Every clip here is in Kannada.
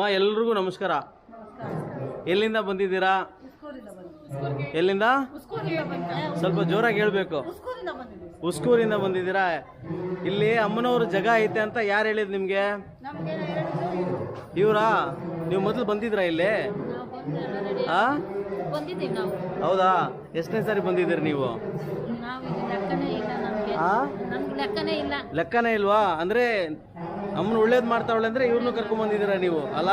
ಅಮ್ಮ ಎಲ್ರಿಗೂ ನಮಸ್ಕಾರ. ಎಲ್ಲಿಂದ ಬಂದಿದ್ದೀರಾ? ಎಲ್ಲಿಂದ? ಸ್ವಲ್ಪ ಜೋರಾಗಿ ಹೇಳ್ಬೇಕು. ಹುಸ್ಕೂರಿಂದ ಬಂದಿದ್ದೀರಾ? ಇಲ್ಲಿ ಅಮ್ಮನವ್ರ ಜಗ ಐತೆ ಅಂತ ಯಾರು ಹೇಳಿದ್ ನಿಮ್ಗೆ? ಇವರಾ? ನೀವು ಮೊದಲು ಬಂದಿದ್ರಾ ಇಲ್ಲಿ? ಆ? ಹೌದಾ? ಎಷ್ಟನೇ ಸಾರಿ ಬಂದಿದ್ದೀರಿ ನೀವು? ಲೆಕ್ಕನೇ ಇಲ್ಲ. ಲೆಕ್ಕನೇ ಇಲ್ವಾ? ಅಂದ್ರೆ ನಮ್ಮನ್ನ ಒಳ್ಳೇದ್ ಮಾಡ್ತಾವಳೆ ಅಂದ್ರೆ ಇವ್ರನ್ನೂ ಕರ್ಕೊಂಡ್ ಬಂದಿದ್ದೀರಾ ನೀವು? ಅಲ್ಲ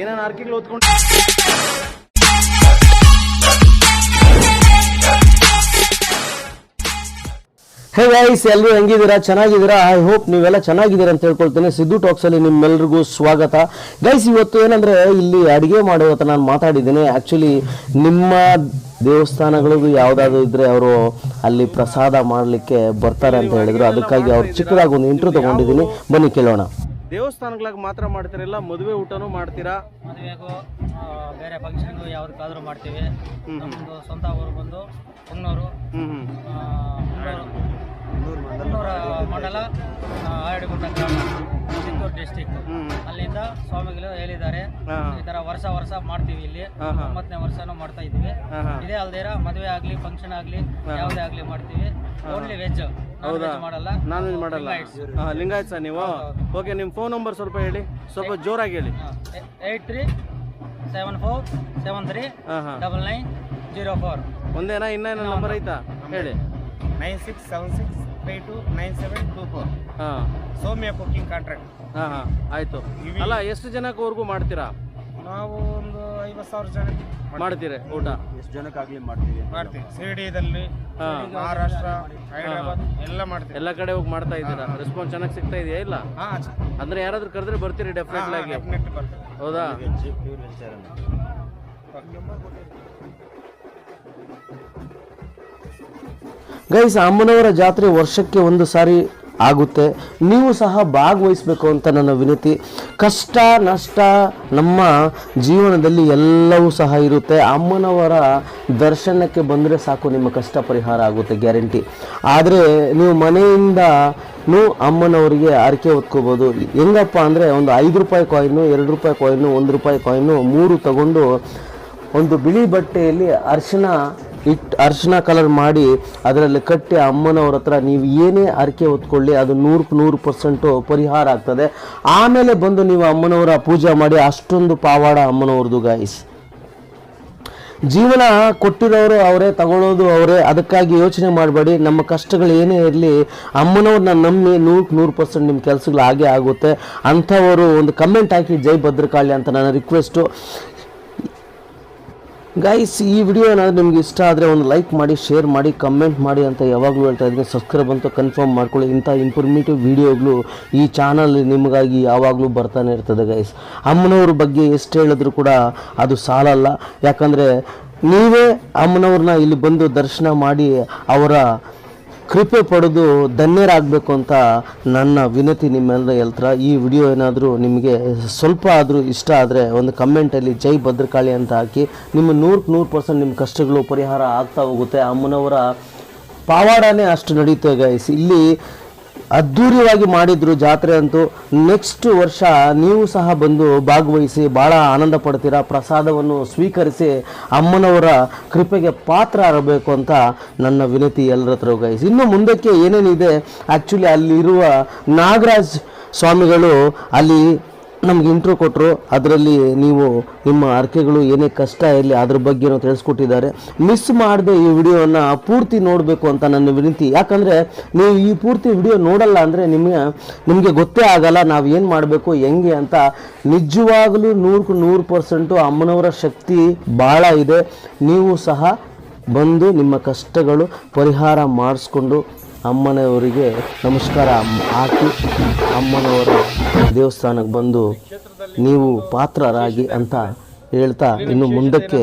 ಏನಾರು ಆರ್ಕಿಗಳು ಓದ್ಕೊಂಡು ಹೇ ಗೈಸ್ ಎಲ್ಲರೂ ಹೆಂಗಿದ್ದೀರಾ? ಚೆನ್ನಾಗಿದ್ದೀರಾ? ಐ ಹೋಪ್ ನೀವೆಲ್ಲ ಚೆನ್ನಾಗಿದ್ದೀರಾ ಅಂತ ಹೇಳ್ಕೊಳ್ತೇನೆ. ಸಿದ್ದು ಟಾಕ್ಸಲ್ಲಿ ನಿಮ್ಮೆಲ್ರಿಗೂ ಸ್ವಾಗತ. ಗೈಸ್ ಇವತ್ತು ಏನಂದರೆ ಇಲ್ಲಿ ಅಡುಗೆ ಮಾಡೋ ನಾನು ಮಾತಾಡಿದ್ದೀನಿ. ಆ್ಯಕ್ಚುಲಿ ನಿಮ್ಮ ದೇವಸ್ಥಾನಗಳಿಗೂ ಯಾವುದಾದ್ರು ಇದ್ದರೆ ಅವರು ಅಲ್ಲಿ ಪ್ರಸಾದ ಮಾಡಲಿಕ್ಕೆ ಬರ್ತಾರೆ ಅಂತ ಹೇಳಿದ್ರು. ಅದಕ್ಕಾಗಿ ಅವ್ರು ಚಿಕ್ಕದಾಗಿ ಒಂದು ಇಂಟ್ರೂ ತಗೊಂಡಿದ್ದೀನಿ. ಬನ್ನಿ ಕೇಳೋಣ. ದೇವಸ್ಥಾನಗಳಾಗ ಮಾತ್ರ ಮಾಡ್ತಿರಲ್ಲ ಮದುವೆ ಊಟನೂ ಮಾಡ್ತೀರಾ? ಮದುವೆಗೂ ಬೇರೆ ಫಂಕ್ಷನ್ ಯಾವ್ದಕ್ಕಾದ್ರೂ ಮಾಡ್ತೀವಿ. ನಮ್ಮದು ಸ್ವಂತ ಊರು ಬಂದು ಹೊನ್ನೂರು ಹ್ಮ್ ಆ, ಮಂಡಲ ಆಡಿಕೊಂಡ ಗ್ರಾಮ ಚಿತ್ತೂರು ಡಿಸ್ಟಿಕ್ ಅಲ್ಲಿಂದ ಸ್ವಾಮಿಗಳು ಹೇಳಿದ್ದಾರೆ. ಹಾ. ಈ ತರ ವರ್ಷ ವರ್ಷ ಮಾಡ್ತೀವಿ ಇಲ್ಲಿ. ಹಾ, ಹಾ. ಒಂಬತ್ತನೇ ವರ್ಷನೂ ಮಾಡ್ತಾ ಇದ್ದೀವಿ. ಹಾ, ಹಾ. ಇದೇ ಅಲ್ದೇರ ಮದುವೆ ಆಗ್ಲಿ ಫಂಕ್ಷನ್ ಆಗ್ಲಿ ಯಾವುದೇ ಆಗ್ಲಿ ಮಾಡ್ತೀವಿ. ಓನ್ಲಿ ವೆಜ್ ಮಾಡಲ್ಲ. ನಾನ್ ವೆಜ್ ಮಾಡಲ್ಲ. ಹಾ ಲಿಂಗಾಯತ್ ನೀವು? ಓಕೆ ನಿಮ್ಮ ಫೋನ್ ನಂಬರ್ ಸ್ವಲ್ಪ ಹೇಳಿ. ಸ್ವಲ್ಪ ಜೋರಾಗಿ ಹೇಳಿ. Eight three seven four seven three ಹಾ ಹಾ. Double nine zero four. ಒಂದೇನಾ ಇನ್ನೇನು ನಂಬರ್ ಐತಾ? ಹೇಳಿ. Nine six seven six five two nine seven two four. ಹಾಂ. ಸೌಮ್ಯ ಕುಕಿಂಗ್ ಕಾಂಟ್ರಾಕ್ಟ್ ಹಾಂ ಹಾಂ. ಆಯಿತು. ಅಲ್ಲ ಎಷ್ಟು ಜನಕ್ಕವರೆಗೂ ಮಾಡ್ತೀರಾ? ನಾವು ಒಂದು ಸಾವಿರ ಜನ ಮಾಡ್ತೀರಿ ಊಟ? ಎಷ್ಟು ಜನಕ್ಕಾಗ್ಲಿ ಮಾಡ್ತೀವಿ? ಮಾಡ್ತೀವಿ. ಸಿಡಿದಲ್ಲಿ ಹಾ. ಮಹಾರಾಷ್ಟ್ರ ಹೈದರಾಬಾದ್ ಎಲ್ಲ ಮಾಡ್ತೀವಿ. ಎಲ್ಲ ಕಡೆ ಹೋಗಿ ಮಾಡ್ತಾ ಇದ್ದೀರಾ? ರೆಸ್ಪಾನ್ಸ್ ಚೆನ್ನಾಗಿ ಸಿಗ್ತಾ ಇದೆಯಾ ಇಲ್ಲ? ಹಾ ಅಂದ್ರೆ ಯಾರಾದ್ರೂ ಕರೆದ್ರೆ ಬರ್ತೀರಿ ಡೆಫಿನೆಟ್ಲಿ ಆಗಿ. ಡೆಫಿನೆಟ್ಲಿ ಬರ್ತೀವಿ. ಹೌದಾ? ಗೈಸ್ ಅಮ್ಮನವರ ಜಾತ್ರೆ ವರ್ಷಕ್ಕೆ ಒಂದು ಸಾರಿ ಆಗುತ್ತೆ. ನೀವು ಸಹ ಭಾಗವಹಿಸಬೇಕು ಅಂತ ನನ್ನ ವಿನಂತಿ. ಕಷ್ಟ, ನಷ್ಟ ನಮ್ಮ ಜೀವನದಲ್ಲಿ ಎಲ್ಲವೂ ಸಹ ಇರುತ್ತೆ. ಅಮ್ಮನವರ ದರ್ಶನಕ್ಕೆ ಬಂದರೆ ಸಾಕು, ನಿಮ್ಮ ಕಷ್ಟ ಪರಿಹಾರ ಆಗುತ್ತೆ, ಗ್ಯಾರಂಟಿ. ಆದರೆ ನೀವು ಮನೆಯಿಂದ ಅಮ್ಮನವರಿಗೆ ಅರಿಕೆ ಹೊತ್ಕೋಬೋದು. ಹೆಂಗಪ್ಪ ಅಂದರೆ ಒಂದು ಐದು ರೂಪಾಯಿ ಕಾಯಿನು ಎರಡು ರೂಪಾಯಿ ಕಾಯಿನು ಒಂದು ರೂಪಾಯಿ ಕಾಯಿನು ಮೂರು ತಗೊಂಡು ಒಂದು ಬಿಳಿ ಬಟ್ಟೆಯಲ್ಲಿ ಅರಿಶಿನ ಇಟ್ಟು ಅರ್ಶಿನ ಕಲರ್ ಮಾಡಿ ಅದರಲ್ಲಿ ಕಟ್ಟಿ ಅಮ್ಮನವ್ರ ಹತ್ರ ನೀವು ಏನೇ ಅರಿಕೆ ಹೊತ್ಕೊಳ್ಳಿ, ಅದು ನೂರಕ್ಕೆ ನೂರು ಪರ್ಸೆಂಟು ಪರಿಹಾರ ಆಗ್ತದೆ. ಆಮೇಲೆ ಬಂದು ನೀವು ಅಮ್ಮನವರ ಪೂಜೆ ಮಾಡಿ ಅಷ್ಟೊಂದು ಪಾವಾಡ ಅಮ್ಮನವ್ರದ್ದು ಗಾಯಿಸ್ ಜೀವನ ಕೊಟ್ಟಿರೋರು ಅವರೇ ತಗೊಳ್ಳೋದು ಅವರೇ. ಅದಕ್ಕಾಗಿ ಯೋಚನೆ ಮಾಡಬೇಡಿ. ನಮ್ಮ ಕಷ್ಟಗಳು ಏನೇ ಇರಲಿ, ಅಮ್ಮನವ್ರನ್ನ ನಂಬಿ ನೂರಕ್ಕೆ ನೂರು ಪರ್ಸೆಂಟ್ ನಿಮ್ಮ ಕೆಲಸಗಳು ಹಾಗೆ ಆಗುತ್ತೆ. ಅಂಥವರು ಒಂದು ಕಮೆಂಟ್ ಹಾಕಿ, ಜೈ ಭದ್ರಕಾಳಿ ಅಂತ ನನ್ನ ರಿಕ್ವೆಸ್ಟು ಗೈಸ್ ಈ ವಿಡಿಯೋ ಏನಾದರೂ ನಿಮ್ಗೆ ಇಷ್ಟ ಆದರೆ ಒಂದು ಲೈಕ್ ಮಾಡಿ ಶೇರ್ ಮಾಡಿ ಕಮೆಂಟ್ ಮಾಡಿ ಅಂತ ಯಾವಾಗಲೂ ಹೇಳ್ತಾ ಇದ್ದೀನಿ. ಸಬ್ಸ್ಕ್ರೈಬ್ ಅಂತ ಕನ್ಫರ್ಮ್ ಮಾಡ್ಕೊಳ್ಳಿ. ಇಂಥ ಇನ್ಫಾರ್ಮೇಟಿವ್ ವಿಡಿಯೋಗಳು ಈ ಚಾನಲ್ ನಿಮಗಾಗಿ ಯಾವಾಗಲೂ ಬರ್ತಾನೆ ಇರ್ತದೆ ಗೈಸ್ ಅಮ್ಮನವ್ರ ಬಗ್ಗೆ ಎಷ್ಟು ಹೇಳಿದ್ರು ಕೂಡ ಅದು ಸಾಲಲ್ಲ. ಯಾಕಂದರೆ ನೀವೇ ಅಮ್ಮನವ್ರನ್ನ ಇಲ್ಲಿ ಬಂದು ದರ್ಶನ ಮಾಡಿ ಅವರ ಕೃಪೆ ಪಡೆದು ಧನ್ಯರಾಗಬೇಕು ಅಂತ ನನ್ನ ವಿನತಿ ನಿಮ್ಮೆಲ್ಲ ಹೇಳ್ತಾರೆ ಈ ವಿಡಿಯೋ ಏನಾದರೂ ನಿಮಗೆ ಸ್ವಲ್ಪ ಆದರೂ ಇಷ್ಟ ಆದರೆ ಒಂದು ಕಮೆಂಟಲ್ಲಿ ಜೈ ಭದ್ರಕಾಳಿ ಅಂತ ಹಾಕಿ. ನಿಮ್ಮ ನೂರಕ್ಕೆ ನೂರು ಪರ್ಸೆಂಟ್ ನಿಮ್ಮ ಕಷ್ಟಗಳು ಪರಿಹಾರ ಆಗ್ತಾ ಹೋಗುತ್ತೆ. ಅಮ್ಮನವರ ಪಾವಾಡನೇ ಅಷ್ಟು ನಡೆಯುತ್ತೆ ಗೈಸ್ ಇಲ್ಲಿ ಅದ್ಧೂರಿಯಾಗಿ ಮಾಡಿದ್ರು ಜಾತ್ರೆ ಅಂತೂ ನೆಕ್ಸ್ಟ್ ವರ್ಷ ನೀವು ಸಹ ಬಂದು ಭಾಗವಹಿಸಿ ಭಾಳ ಆನಂದ ಪಡ್ತೀರಾ? ಪ್ರಸಾದವನ್ನು ಸ್ವೀಕರಿಸಿ ಅಮ್ಮನವರ ಕೃಪೆಗೆ ಪಾತ್ರ ಆಗಬೇಕು ಅಂತ ನನ್ನ ವಿನತಿ ಎಲ್ಲರ ಹತ್ರ ಗೈಸ್ ಇನ್ನು ಮುಂದಕ್ಕೆ ಏನೇನಿದೆ? ಆ್ಯಕ್ಚುಲಿ ಅಲ್ಲಿರುವ ನಾಗರಾಜ್ ಸ್ವಾಮಿಗಳು ಅಲ್ಲಿ ನಮ್ಗೆ ಇಂಟ್ರೂ ಕೊಟ್ಟರು ಅದರಲ್ಲಿ ನೀವು ನಿಮ್ಮ ಅರ್ಕೆಗಳು ಏನೇ ಕಷ್ಟ ಇರಲಿ ಅದ್ರ ಬಗ್ಗೆನೂ ತಿಳಿಸ್ಕೊಟ್ಟಿದ್ದಾರೆ. ಮಿಸ್ ಮಾಡದೆ ಈ ವಿಡಿಯೋನ ಪೂರ್ತಿ ನೋಡಬೇಕು ಅಂತ ನನ್ನ ವಿನಂತಿ. ಯಾಕಂದರೆ ನೀವು ಈ ಪೂರ್ತಿ ವಿಡಿಯೋ ನೋಡಲ್ಲ ಅಂದರೆ ನಿಮಗೆ ನಿಮಗೆ ಗೊತ್ತೇ ಆಗಲ್ಲ ನಾವು ಏನು ಮಾಡಬೇಕು, ಹೆಂಗೆ ಅಂತ. ನಿಜವಾಗಲೂ ನೂರಕ್ಕೂ ನೂರು ಪರ್ಸೆಂಟು ಅಮ್ಮನವರ ಶಕ್ತಿ ಭಾಳ ಇದೆ. ನೀವು ಸಹ ಬಂದು ನಿಮ್ಮ ಕಷ್ಟಗಳು ಪರಿಹಾರ ಮಾಡಿಸ್ಕೊಂಡು ಅಮ್ಮನವರಿಗೆ ನಮಸ್ಕಾರ ಹಾಕಿ, ಅಮ್ಮನವರ ದೇವಸ್ಥಾನಕ್ಕೆ ಬಂದು ನೀವು ಪಾತ್ರರಾಗಿ ಅಂತ ಹೇಳ್ತಾ ಇನ್ನು ಮುಂದಕ್ಕೆ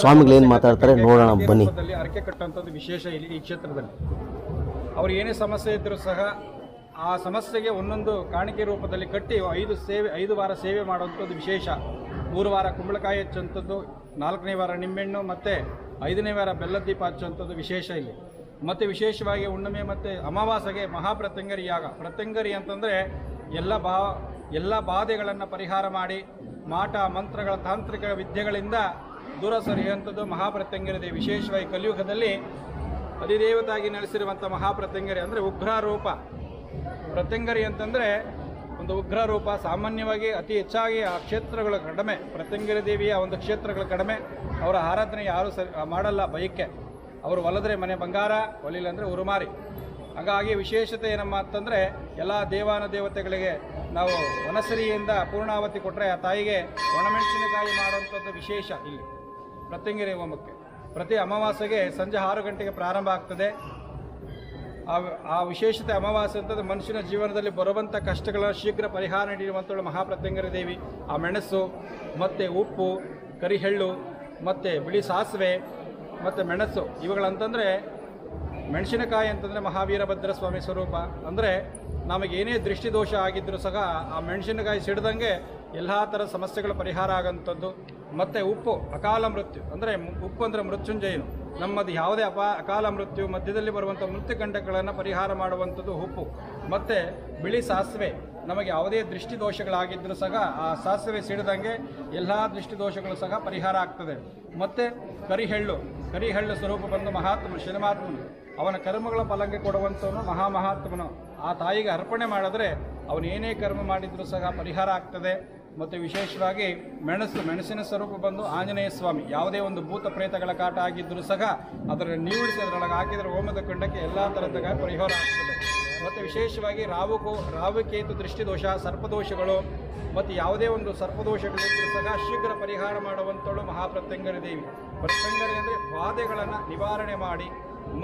ಸ್ವಾಮಿಗಳು ಏನು ಮಾತಾಡ್ತಾರೆ ನೋಡೋಣ, ಬನ್ನಿ. ಅರಕೆ ಕಟ್ಟುವಂಥದ್ದು ವಿಶೇಷ ಇಲ್ಲಿ ಈ ಕ್ಷೇತ್ರದಲ್ಲಿ. ಅವ್ರು ಏನೇ ಸಮಸ್ಯೆ ಇದ್ದರೂ ಸಹ ಆ ಸಮಸ್ಯೆಗೆ ಒಂದೊಂದು ಕಾಣಿಕೆ ರೂಪದಲ್ಲಿ ಕಟ್ಟಿ ಐದು ಸೇವೆ, ಐದು ವಾರ ಸೇವೆ ಮಾಡುವಂಥದ್ದು ವಿಶೇಷ. ಮೂರು ವಾರ ಕುಂಬಳಕಾಯಿ ಹಚ್ಚುವಂಥದ್ದು, ನಾಲ್ಕನೇ ವಾರ ನಿಂಬೆಹಣ್ಣು, ಮತ್ತು ಐದನೇ ವಾರ ಬೆಲ್ಲದ ದೀಪ ಹಚ್ಚುವಂಥದ್ದು ವಿಶೇಷ ಇಲ್ಲಿ. ಮತ್ತು ವಿಶೇಷವಾಗಿ ಹುಣ್ಣಿಮೆ ಮತ್ತು ಅಮಾವಾಸೆಗೆ ಮಹಾಪ್ರತ್ಯಂಗರಿ ಯಾಗ. ಪ್ರತ್ಯಂಗರಿ ಅಂತಂದರೆ ಎಲ್ಲ ಬಾ, ಎಲ್ಲ ಬಾಧೆಗಳನ್ನು ಪರಿಹಾರ ಮಾಡಿ ಮಾಟ, ಮಂತ್ರಗಳ, ತಾಂತ್ರಿಕ ವಿದ್ಯೆಗಳಿಂದ ದೂರ ಸರಿಯುವಂಥದ್ದು ದೇವಿ ವಿಶೇಷವಾಗಿ ಕಲಿಯುಗದಲ್ಲಿ ಅಧಿದೇವತಾಗಿ ನೆಲೆಸಿರುವಂಥ ಮಹಾಪ್ರತ್ಯಂಗರಿ ಅಂದರೆ ಉಗ್ರ ರೂಪ ಪ್ರತ್ಯಂಗರಿ ಅಂತಂದರೆ ಒಂದು ಉಗ್ರ ರೂಪ ಸಾಮಾನ್ಯವಾಗಿ ಅತಿ ಹೆಚ್ಚಾಗಿ ಆ ಕ್ಷೇತ್ರಗಳು ಕಡಿಮೆ. ಪ್ರತ್ಯಂಗರಿ ದೇವಿಯ ಒಂದು ಕ್ಷೇತ್ರಗಳು ಕಡಿಮೆ. ಅವರ ಆರಾಧನೆ ಯಾರೂ ಸರಿ ಮಾಡಲ್ಲ ಬಯಕೆ. ಅವರು ಒಲದ್ರೆ ಮನೆ ಬಂಗಾರ ಒಲಿಲ್ಲ ಅಂದರೆ ಉರುಮಾರಿ. ಹಾಗಾಗಿ ವಿಶೇಷತೆ ಏನಮ್ಮ ಅಂತಂದರೆ ಎಲ್ಲ ದೇವಾನ ದೇವತೆಗಳಿಗೆ ನಾವು ವನಸರಿಯಿಂದ ಪೂರ್ಣಾವತಿ ಕೊಟ್ಟರೆ ಆ ತಾಯಿಗೆ ಒಣಮೆಣಸಿನಕಾಯಿ ಮಾಡುವಂಥದ್ದು ವಿಶೇಷ ಇಲ್ಲಿ. ಪ್ರತ್ಯಂಗಿರಿ ಹೋಮಕ್ಕೆ. ಪ್ರತಿ ಅಮಾವಾಸ್ಯೆಗೆ ಸಂಜೆ ಆರು ಗಂಟೆಗೆ ಪ್ರಾರಂಭ ಆಗ್ತದೆ. ಆ ಆ ವಿಶೇಷತೆ ಅಮಾವಾಸ್ಯೆ ಅಂತಂದರೆ ಮನುಷ್ಯನ ಜೀವನದಲ್ಲಿ ಬರುವಂಥ ಕಷ್ಟಗಳ ಶೀಘ್ರ ಪರಿಹಾರ ನೀಡುವಂಥಳು ಮಹಾಪ್ರತ್ಯಂಗರಿ ದೇವಿ. ಆ ಮೆಣಸು, ಮತ್ತು ಉಪ್ಪು, ಕರಿಹೆಳ್ಳು, ಮತ್ತು ಬಿಳಿ ಸಾಸಿವೆ, ಮತ್ತು ಮೆಣಸು ಇವುಗಳಂತಂದರೆ ಮೆಣಸಿನಕಾಯಿ ಅಂತಂದರೆ ಮಹಾವೀರಭದ್ರ ಸ್ವಾಮಿ ಸ್ವರೂಪ. ಅಂದರೆ ನಮಗೇನೇ ದೃಷ್ಟಿದೋಷ ಆಗಿದ್ದರೂ ಸಹ ಆ ಮೆಣಸಿನಕಾಯಿ ಸಿಡ್ದಂಗೆ ಎಲ್ಲ ಥರ ಸಮಸ್ಯೆಗಳ ಪರಿಹಾರ ಆಗೋಂಥದ್ದು ಮತ್ತು ಉಪ್ಪು, ಅಕಾಲ ಮೃತ್ಯು. ಅಂದರೆ ಉಪ್ಪು ಅಂದರೆ ಮೃತ್ಯುಂಜಯನು. ನಮ್ಮದು ಯಾವುದೇ ಅಪ, ಅಕಾಲ ಮೃತ್ಯು, ಮಧ್ಯದಲ್ಲಿ ಬರುವಂಥ ಮೃತ್ಯುಗಂಡಗಳನ್ನು ಪರಿಹಾರ ಮಾಡುವಂಥದ್ದು ಉಪ್ಪು. ಮತ್ತು ಬಿಳಿ ಸಾಸಿವೆ. ನಮಗೆ ಯಾವುದೇ ದೃಷ್ಟಿದೋಷಗಳಾಗಿದ್ದರೂ ಸಹ ಆ ಸಾಸಿವೆ ಸಿಡಿದಂಗೆ ಎಲ್ಲ ದೃಷ್ಟಿದೋಷಗಳು ಸಹ ಪರಿಹಾರ ಆಗ್ತದೆ. ಮತ್ತು ಕರಿಹೆಳ್ಳು. ಕರಿಹೆಳ್ಳು ಸ್ವರೂಪ ಬಂದು ಮಹಾತ್ಮ ಶನಿಮಾತ್ಮನು ಅವನ ಕರ್ಮಗಳ ಫಲಂಗೆ ಕೊಡುವಂಥವನು ಮಹಾಮಹಾತ್ಮನು. ಆ ತಾಯಿಗೆ ಅರ್ಪಣೆ ಮಾಡಿದ್ರೆ ಅವನು ಏನೇ ಕರ್ಮ ಮಾಡಿದರೂ ಸಹ ಪರಿಹಾರ ಆಗ್ತದೆ. ಮತ್ತು ವಿಶೇಷವಾಗಿ ಮೆಣಸು, ಮೆಣಸಿನ ಸ್ವರೂಪ ಬಂದು ಆಂಜನೇಯ ಸ್ವಾಮಿ, ಯಾವುದೇ ಒಂದು ಭೂತ ಪ್ರೇತಗಳ ಕಾಟ ಆಗಿದ್ದರೂ ಸಹ ಅದರ ನೀಡಿಸಿ ಅದರೊಳಗೆ ಹಾಕಿದರೆ ಹೋಮದ ಕಂಡಕ್ಕೆ ಎಲ್ಲ ಥರದ ಪರಿಹಾರ ಆಗ್ತದೆ. ಮತ್ತು ವಿಶೇಷವಾಗಿ ರಾವುಕು ರಾವುಕೇತು ದೃಷ್ಟಿದೋಷ ಸರ್ಪದೋಷಗಳು ಮತ್ತು ಯಾವುದೇ ಒಂದು ಸರ್ಪದೋಷಗಳಿದ್ದರೂ ಸಹ ಶೀಘ್ರ ಪರಿಹಾರ ಮಾಡುವಂಥಳು ಮಹಾಪ್ರತ್ಯಂಗರಿ ದೇವಿ. ಪ್ರತ್ಯಂಗರಿ ಅಂದರೆ ಬಾಧೆಗಳನ್ನು ನಿವಾರಣೆ ಮಾಡಿ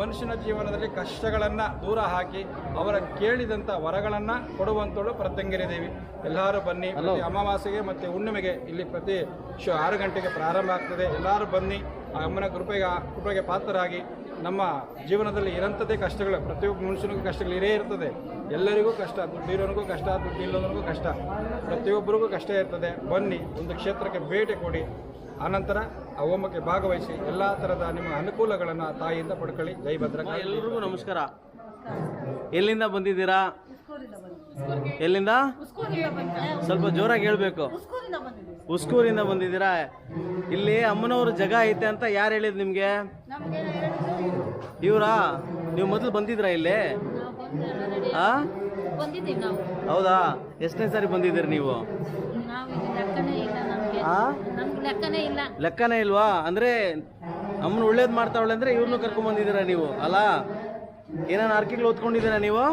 ಮನುಷ್ಯನ ಜೀವನದಲ್ಲಿ ಕಷ್ಟಗಳನ್ನು ದೂರ ಹಾಕಿ ಅವರ ಕೇಳಿದಂಥ ವರಗಳನ್ನು ಕೊಡುವಂಥಳು ಪ್ರತ್ಯಂಗಿರಿ ದೇವಿ. ಎಲ್ಲರೂ ಬನ್ನಿ ಅಮಾವಾಸ್ಯೆಗೆ ಮತ್ತು ಹುಣ್ಣಿಮೆಗೆ ಇಲ್ಲಿ ಪ್ರತಿ ಶು ಆರು ಗಂಟೆಗೆ ಪ್ರಾರಂಭ ಆಗ್ತದೆ. ಎಲ್ಲರೂ ಬನ್ನಿ ಆ ಅಮ್ಮನ ಕೃಪೆಗೆ ಕೃಪೆಗೆ ಪಾತ್ರರಾಗಿ. ನಮ್ಮ ಜೀವನದಲ್ಲಿ ಇರಂಥದ್ದೇ ಕಷ್ಟಗಳು ಪ್ರತಿಯೊಬ್ಬ ಮನುಷ್ಯನಿಗೂ ಕಷ್ಟಗಳು ಇರೇ ಇರ್ತದೆ. ಎಲ್ಲರಿಗೂ ಕಷ್ಟ ದುಡ್ಡಿರೋನಿಗೂ ಕಷ್ಟ ದುಡ್ಡಿಲ್ಲದನಿಗೂ ಕಷ್ಟ. ಪ್ರತಿಯೊಬ್ಬರಿಗೂ ಕಷ್ಟ ಇರ್ತದೆ. ಬನ್ನಿ, ಒಂದು ಕ್ಷೇತ್ರಕ್ಕೆ ಭೇಟಿ ಕೊಡಿ. ಆನಂತರ ಆ ಹೋಮಕ್ಕೆ ಭಾಗವಹಿಸಿ, ಎಲ್ಲ ಥರದ ನಿಮ್ಮ ಅನುಕೂಲಗಳನ್ನು ತಾಯಿಯಿಂದ ಪಡ್ಕೊಳ್ಳಿ. ಜೈ ಭದ್ರ ಎಲ್ಲರಿಗೂ ನಮಸ್ಕಾರ. ಎಲ್ಲಿಂದ ಬಂದಿದ್ದೀರಾ? ಎಲ್ಲಿಂದ? ಸ್ವಲ್ಪ ಜೋರಾಗಿ ಹೇಳ್ಬೇಕು. ಉಸ್ಕೂರಿಂದ ಬಂದಿದ್ದೀರಾ? ಇಲ್ಲಿ ಅಮ್ಮನವ್ರ ಜಗ ಐತೆ ಅಂತ ಯಾರು ಹೇಳಿದ್ ನಿಮ್ಗೆ? ಇವ್ರಾ? ನೀವು ಮೊದಲು ಬಂದಿದ್ರಾ ಇಲ್ಲಿ? ಆ? ಹೌದಾ? ಎಷ್ಟನೇ ಸಾರಿ ಬಂದಿದ್ದೀರಿ ನೀವು? ಲೆಕ್ಕನೇ ಇಲ್ವಾ? ಅಂದ್ರೆ ಅಮ್ಮನ ಒಳ್ಳೇದ್ ಮಾಡ್ತಾವಳೆ ಅಂದ್ರೆ ಇವ್ರನ್ನೂ ಕರ್ಕೊಂಡ್ ಬಂದಿದ್ದೀರಾ ನೀವು? ಅಲ್ಲ ಏನೇನು ಆರ್ಕಿಗಳು ಓದ್ಕೊಂಡಿದ್ದೀರಾ ನೀವು?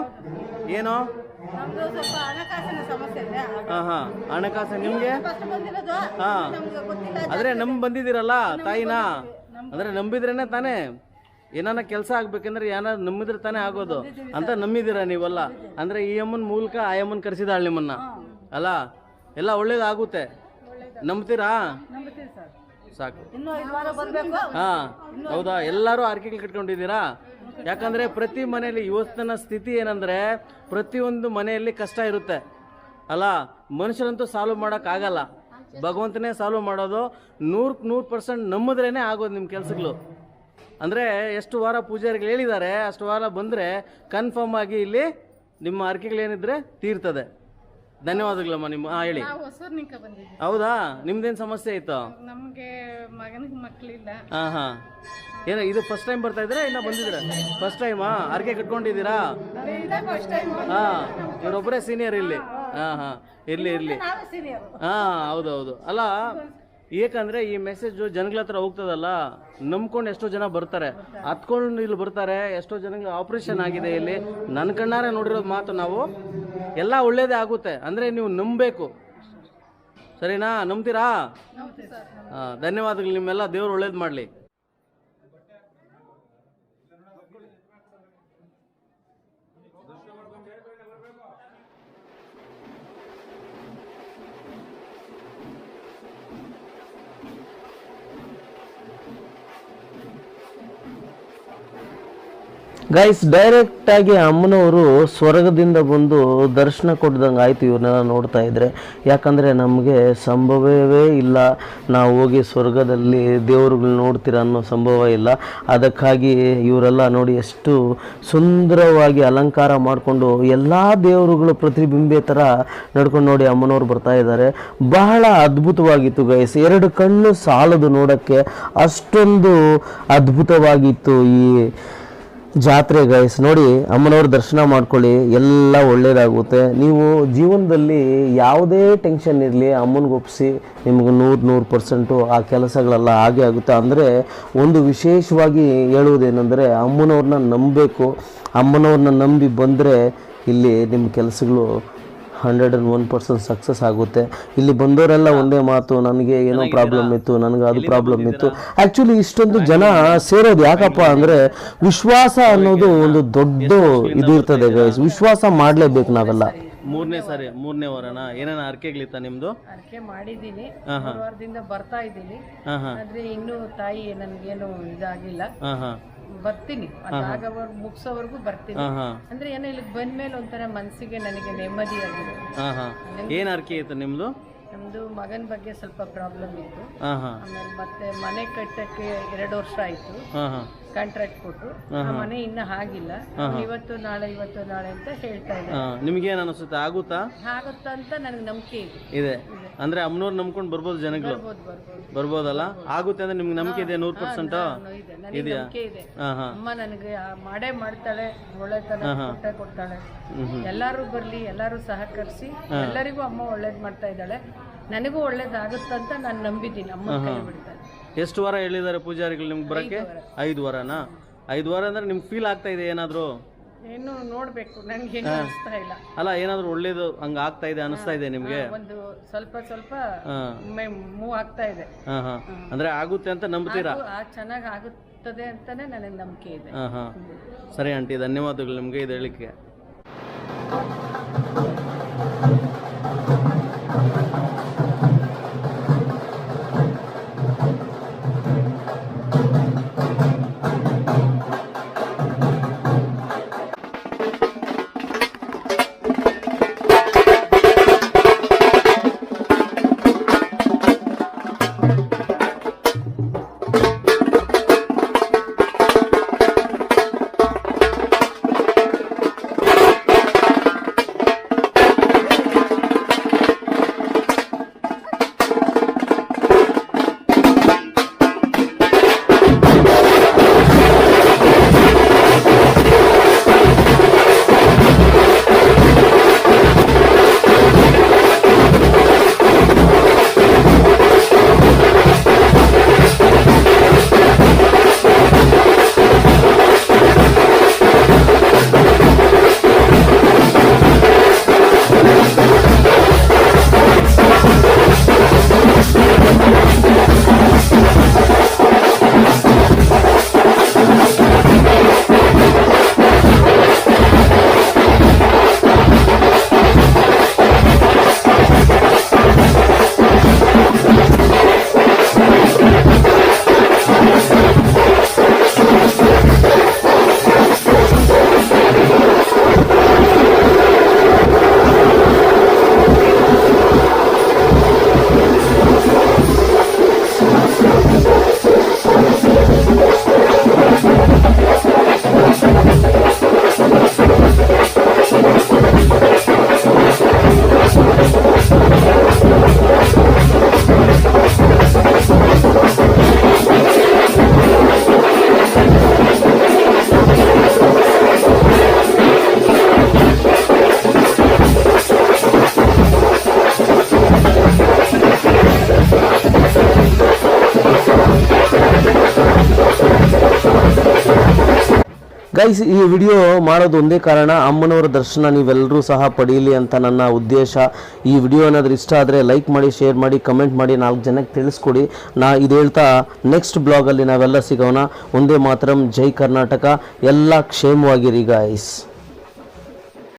ಏನು? ನಮ್ದು ಸ್ವಲ್ಪ ಹಣಕಾಸಿನ ಸಮಸ್ಯೆ ಇದೆ ಹಾ ಹಾ. ಹಣಕಾಸು ನಿಮ್ಗೆ? ಫಸ್ಟ್ ಬಂದಿರೋದು ಹಾ. ನಮ್ಗೆ ಗೊತ್ತಿಲ್ಲ ಆದ್ರೆ ನಂಬ್ ಬಂದಿದ್ದೀರಲ್ಲ ತಾಯಿನ? ಅಂದ್ರೆ ನಂಬಿದ್ರೇನೆ ತಾನೇ? ಏನಾನ ಕೆಲಸ ಆಗ್ಬೇಕಂದ್ರೆ ಏನಾದ್ರು ನಂಬಿದ್ರೆ ತಾನೇ ಆಗೋದು. ಅಂತ ನಂಬಿದಿರ ನೀವಲ್ಲ? ಅಂದ್ರೆ ಈ ಅಮ್ಮನ ಮೂಲಕ ಆ ಅಮ್ಮನ್ ಕರೆಸಿದಾಳೆ ನಿಮ್ಮನ್ನ? ಅಲ್ಲ? ಎಲ್ಲ ಒಳ್ಳೇದಾಗುತ್ತೆ. ನಂಬ್ತೀರಾ? ಸರ್. ಸಾಕು. ಇನ್ನೂ ಐದು ವಾರ ಬರ್ಬೇಕು. ಹಾ. ಹೌದಾ? ಎಲ್ಲರೂ ಆರ್ಕೆಗಳು ಕಟ್ಕೊಂಡಿದ್ದೀರಾ? ಯಾಕಂದ್ರೆ ಪ್ರತಿ ಮನೆಯಲ್ಲಿ ಇವತ್ತಿನ ಸ್ಥಿತಿ ಏನಂದ್ರೆ ಪ್ರತಿಯೊಂದು ಮನೆಯಲ್ಲಿ ಕಷ್ಟ ಇರುತ್ತೆ. ಅಲ್ಲ, ಮನುಷ್ಯರಂತೂ ಸಾಲ್ವ್ ಮಾಡಕ್ ಆಗಲ್ಲ. ಭಗವಂತನೇ ಸಾಲ್ವ್ ಮಾಡೋದು ನೂರಕ್ಕೆ ನೂರು ಪರ್ಸೆಂಟ್ ನಮ್ಮದ್ರೇನೆ ಆಗೋದು ನಿಮ್ಮ ಕೆಲಸಗಳು. ಅಂದರೆ ಎಷ್ಟು ವಾರ ಪೂಜಾರಿಗಳು ಹೇಳಿದ್ದಾರೆ, ಅಷ್ಟು ವಾರ ಬಂದರೆ ಕನ್ಫರ್ಮ್ ಆಗಿ ಇಲ್ಲಿ ನಿಮ್ಮ ಅರ್ಕೆಗಳೇನಿದ್ರೆ ತೀರ್ತದೆ. ಧನ್ಯವಾದಗಳಮ್ಮ ನಿಮ್ಮ ಹಾಂ ಹೇಳಿ. ನಾವು ಹೊಸೂರ್ನಿಂದ ಬಂದಿದ್ವಿ ಹೌದಾ? ನಿಮ್ದೇನು ಸಮಸ್ಯೆ ಇತ್ತು ನಮಗೆ ಮಗನಿಗೆ ಮಕ್ಕಳಿಲ್ಲ ಹಾಂ ಹಾಂ. ಏನೋ ಇದು ಫಸ್ಟ್ ಟೈಮ್ ಬರ್ತಾ ಇದ್ದೀರಾ ಇಲ್ಲ ಬಂದಿದ್ದೀರಾ? ಫಸ್ಟ್ ಟೈಮಾ ಅರ್ಕೆ ಕಟ್ಕೊಂಡಿದ್ದೀರಾ? ಹಾಂ ಇವರೊಬ್ಬರೇ ಸೀನಿಯರ್ ಇಲ್ಲಿ. ಹಾಂ ಹಾಂ. ಇರಲಿ ಇರಲಿ. ಹಾ ಸೀನಿಯರ್ ಹಾಂ ಹೌದು ಹೌದು ಅಲ್ಲ ಏಕಂದ್ರೆ ಈ ಮೆಸೇಜು ಜನಗಳ ಹತ್ರ ಹೋಗ್ತದಲ್ಲ ನಂಬ್ಕೊಂಡು ಎಷ್ಟೋ ಜನ ಬರ್ತಾರೆ. ಹತ್ಕೊಂಡು ಇಲ್ಲಿ ಬರ್ತಾರೆ ಎಷ್ಟೋ ಜನಗಳ ಆಪರೇಷನ್ ಆಗಿದೆ ಇಲ್ಲಿ. ನನ್ನ ಕಣ್ಣಾರೆ ನೋಡಿರೋದು ಮಾತು ನಾವು ಎಲ್ಲ ಒಳ್ಳೇದೇ ಆಗುತ್ತೆ. ಅಂದರೆ ನೀವು ನಂಬಬೇಕು. ಸರಿನಾ? ನಂಬ್ತೀರಾ? ಹಾಂ ಧನ್ಯವಾದಗಳು ನಿಮ್ಮೆಲ್ಲ. ದೇವ್ರು ಒಳ್ಳೇದು ಮಾಡಲಿ. ಗೈಸ್ ಡೈರೆಕ್ಟ್ ಆಗಿ ಅಮ್ಮನವರು ಸ್ವರ್ಗದಿಂದ ಬಂದು ದರ್ಶನ ಕೊಡ್ದಂಗೆ ಆಯ್ತು ಇವ್ರನ್ನೆಲ್ಲ ನೋಡ್ತಾ ಇದ್ರೆ. ಯಾಕಂದ್ರೆ ನಮಗೆ ಸಂಭವವೇ ಇಲ್ಲ. ನಾವು ಹೋಗಿ ಸ್ವರ್ಗದಲ್ಲಿ ದೇವರುಗಳು ನೋಡ್ತೀರ ಅನ್ನೋ ಸಂಭವ ಇಲ್ಲ. ಅದಕ್ಕಾಗಿ ಇವರೆಲ್ಲ ನೋಡಿ ಎಷ್ಟು ಸುಂದರವಾಗಿ ಅಲಂಕಾರ ಮಾಡಿಕೊಂಡು ಎಲ್ಲ ದೇವರುಗಳು ಪ್ರತಿಬಿಂಬೆ ಥರ ನಡ್ಕೊಂಡು ನೋಡಿ ಅಮ್ಮನವ್ರು ಬರ್ತಾ ಇದ್ದಾರೆ. ಬಹಳ ಅದ್ಭುತವಾಗಿತ್ತು ಗೈಸ್ ಎರಡು ಕಣ್ಣು ಸಾಲದು ನೋಡೋಕ್ಕೆ ಅಷ್ಟೊಂದು ಅದ್ಭುತವಾಗಿತ್ತು ಈ ಜಾತ್ರೆ ಗೈಸ್ ನೋಡಿ ಅಮ್ಮನವ್ರ ದರ್ಶನ ಮಾಡ್ಕೊಳ್ಳಿ, ಎಲ್ಲ ಒಳ್ಳೇದಾಗುತ್ತೆ. ನೀವು ಜೀವನದಲ್ಲಿ ಯಾವುದೇ ಟೆನ್ಷನ್ ಇರಲಿ, ಅಮ್ಮನಿಗೆ ಒಪ್ಪಿಸಿ ನಿಮ್ಗೆ ನೂರು ನೂರು ಪರ್ಸೆಂಟು ಆ ಕೆಲಸಗಳೆಲ್ಲ ಹಾಗೆ ಆಗುತ್ತೆ. ಅಂದರೆ ಒಂದು ವಿಶೇಷವಾಗಿ ಹೇಳುವುದೇನೆಂದರೆ ಅಮ್ಮನವ್ರನ್ನ ನಂಬಬೇಕು. ಅಮ್ಮನವ್ರನ್ನ ನಂಬಿ ಬಂದರೆ ಇಲ್ಲಿ ನಿಮ್ಮ ಕೆಲಸಗಳು hundred and one percent success ಆಗುತ್ತೆ. ಇಲ್ಲಿ ಬಂದವರೆಲ್ಲ ಒಂದೇ ಮಾತು ನನಗೆ ಏನೋ ಪ್ರಾಬ್ಲಮ್ ಇತ್ತು ನನಗೆ ಅದು ಪ್ರಾಬ್ಲಮ್ ಇತ್ತು. ಆ್ಯಕ್ಚುಲಿ ಇಷ್ಟೊಂದು ಜನ ಸೇರೋದು ಯಾಕಪ್ಪ ಅಂದರೆ ವಿಶ್ವಾಸ ಅನ್ನೋದು ಒಂದು ದೊಡ್ಡ ಇದು ಇರ್ತದೆ ಗೈಸ್ ವಿಶ್ವಾಸ ಮಾಡಲೇಬೇಕು ನಾವೆಲ್ಲ. ಮೂರನೇ ಸಾರಿ ಮೂರನೇ ವಾರನ? ಏನೇನ ಅರ್ಕೆಗಳಿತ್ತ ನಿಮ್ದು? ಅರ್ಕೆ ಮಾಡಿದ್ದೀನಿ. ಹಾ ಹಾ. ಮೂರು ವಾರದಿಂದ ಬರ್ತಾ ಇದ್ದೀನಿ. ಆದ್ರೆ ಇನ್ನೂ ತಾಯಿ ನನ್ಗೇನು ಇದಾಗಿಲ್ಲ ಹಾ ಹಾ. ಬರ್ತೀನಿ. ಆಗವರ್ ಮುಗಿಸೋವರೆಗೂ ಬರ್ತೀನಿ. ಅಂದ್ರೆ ಏನೋ ಇಲ್ಲಿಗೆ ಬಂದ್ಮೇಲೆ ಒಂಥರ ಮನಸ್ಸಿಗೆ ನನಗೆ ನೆಮ್ಮದಿ ಆಗಿದೆ. ಏನ್ ಅರ್ಕೆ ಇತ್ತು ನಿಮ್ದು? ನಮ್ದು ಮಗನ ಬಗ್ಗೆ ಸ್ವಲ್ಪ ಪ್ರಾಬ್ಲಮ್ ಇತ್ತು. ಆಮೇಲೆ ಮತ್ತೆ ಮನೆ ಕಟ್ಟಕ್ಕೆ ಎರಡು ವರ್ಷ ಆಯ್ತು. ಕಾಂಟ್ರಾಕ್ಟ್ ಕೊಟ್ಟು ಆ ಮನೆ ಇನ್ನ ಆಗಿಲ್ಲ. ಇವತ್ತು ನಾಳೆ ಇವತ್ತು ನಾಳೆ ಅಂತ ಹೇಳ್ತಾ ಇದ್ದಾರೆ. ನಿಮ್ಗೆ ಏನ್ ಅನಿಸುತ್ತೆ? ಆಗುತ್ತಾ? ಆಗುತ್ತಾ ಅಂತ ನನಗೆ ನಂಬಿಕೆ ಇದೆ. ಇದೆ. ಅಂದ್ರೆ ಅಮ್ಮನವ್ರು ನಂಬ್ಕೊಂಡು ಬರ್ಬೋದು ಜನಗಳು? ಬರ್ಬೋದು ಬರ್ಬೋದು. ಬರ್ಬೋದಲ್ಲ? ಆಗುತ್ತೆ ಅಂದ್ರೆ ನಿಮ್ಗೆ ನಂಬಿಕೆ ಇದೆ ನೂರ್ ಪರ್ಸೆಂಟ್? ಇದೆ. ನನಗೆ ನಂಬಿಕೆ ಇದೆ. ಹಾ ಹಾ. ಅಮ್ಮ ನನಗೆ ಆ ಮಾಡೇ ಮಾಡ್ತಾಳೆ ಒಳ್ಳೆತನ ಕೊಟ್ಟೆ ಕೊಡ್ತಾಳೆ. ಎಲ್ಲಾರು ಬರ್ಲಿ ಎಲ್ಲಾರು ಸಹಕರಿಸಿ ಎಲ್ಲರಿಗೂ ಅಮ್ಮ ಒಳ್ಳೇದ್ ಮಾಡ್ತಾ ಇದ್ದಾಳೆ. ನನಗೂ ಒಳ್ಳೇದಾಗುತ್ತಂತ ನಾನು ನಂಬಿದ್ದೀನಿ ಅಮ್ಮ ಕೈ ಬಿಡ್ತಾಳೆ ಎಷ್ಟು ವಾರ ಹೇಳಿದ್ದಾರೆ ಪೂಜಾರಿಗಳು ನಿಮ್ಗೆ ಬರಕ್ಕೆ? ಐದು ವಾರನಾ? ಐದು ವಾರ ಅಂದ್ರೆ ನಿಮ್ಗೆ ಫೀಲ್ ಆಗ್ತಾ ಇದೆ ಏನಾದರೂ? ಏನು ನೋಡ್ಬೇಕು ನನ್ಗೆ ಅನಿಸ್ತಾ ಇಲ್ಲ. ಅಲ್ಲ ಏನಾದರೂ ಒಳ್ಳೇದು ಹಂಗ ಆಗ್ತಾ ಇದೆ ಅನಿಸ್ತಾ ಇದೆ ನಿಮ್ಗೆ? ಒಂದು ಸ್ವಲ್ಪ ಸ್ವಲ್ಪ ಮೂವ್ ಆಗ್ತಾ ಇದೆ. ಹಾ ಹಾ. ಅಂದ್ರೆ ಆಗುತ್ತೆ ಅಂತ ನಂಬ್ತೀರಾ? ಚೆನ್ನಾಗಿ ಆಗುತ್ತದೆ ಅಂತಾನೆ ನನಗೆ ನಂಬಿಕೆ ಇದೆ. ಹಾ ಹಾ. ಸರಿ ಆಂಟಿ ಧನ್ಯವಾದಗಳು ನಿಮ್ಗೆ ಇದು ಹೇಳಿಕೆ ಗೈಸ್ ಈ ವಿಡಿಯೋ ಮಾಡೋದು ಒಂದೇ ಕಾರಣ, ಅಮ್ಮನವರ ದರ್ಶನ ನೀವೆಲ್ಲರೂ ಸಹ ಪಡೀಲಿ ಅಂತ ನನ್ನ ಉದ್ದೇಶ. ಈ ವಿಡಿಯೋ ಏನಾದರೂ ಇಷ್ಟ ಆದರೆ ಲೈಕ್ ಮಾಡಿ ಶೇರ್ ಮಾಡಿ ಕಮೆಂಟ್ ಮಾಡಿ, ನಾಲ್ಕು ಜನಕ್ಕೆ ತಿಳಿಸ್ಕೊಡಿ. ನಾ ಇದು ಹೇಳ್ತಾ ನೆಕ್ಸ್ಟ್ ಬ್ಲಾಗಲ್ಲಿ ನಾವೆಲ್ಲ ಸಿಗೋಣ. ಒಂದೇ ಮಾತ್ರಂ, ಜೈ ಕರ್ನಾಟಕ. ಎಲ್ಲ ಕ್ಷೇಮವಾಗಿರಿ ಗಾಯ್ಸ್